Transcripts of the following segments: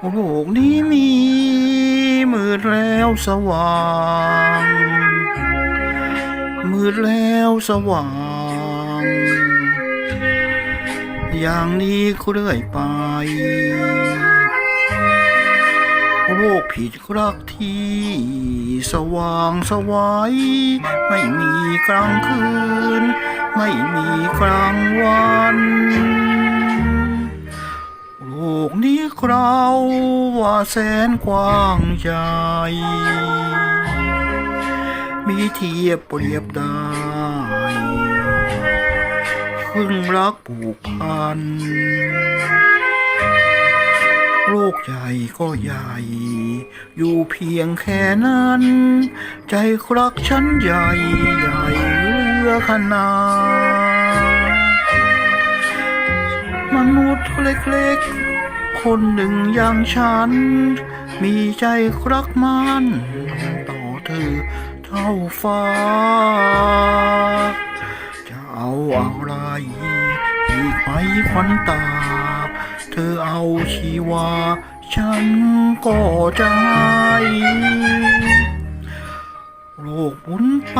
โลกนี้มีมืดแล้วสว่าง มืดแล้วสว่าง อย่างนี้ก็เรื่อยไป โลกผิดรักที่สว่างสวัยไม่มีกลางคืน ไม่มีกลางวัน กนี้เราว่าแสนกว้างใหญ่มีเทียบเปรียบได้พึ่งรักผูกพันโลกใหญ่ก็ใหญ่ อยู่เพียงแค่นั้น ใจครักฉันใหญ่ใหญ่เหลือขนาดมนุษย์เล็กๆ คนหนึ่งอย่างฉัน มีใจรักมันต่อเธอเท่าฟ้า จะเอาอะไรอีกไหมควันตา เธอเอาชีวา ฉันก็ให้โลกหมุนไป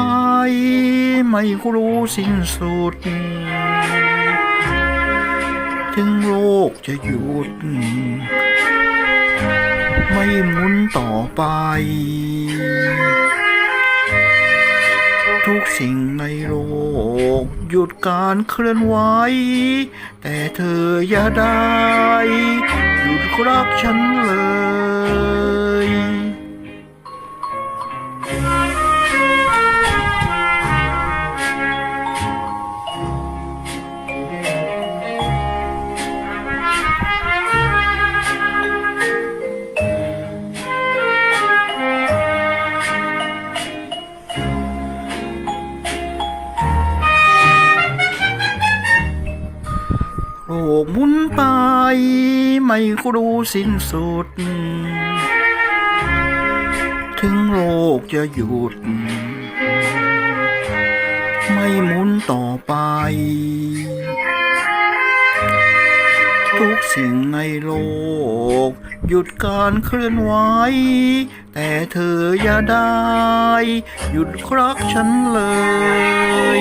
ไม่รู้สิ้นสุด ถึงโลกจะหยุด ไม่หมุนต่อไป ทุกสิ่งในโลก หยุดการเคลื่อนไหว แต่เธออย่าได้ หยุดรักฉันเลย กหมุนไป ไม่รู้สิ้นสุด ถึงโลกจะหยุด ไม่หมุนต่อไป ทุกสิ่งในโลก หยุดการเคลื่อนไหว แต่เธออย่าได้ หยุดรักฉันเลย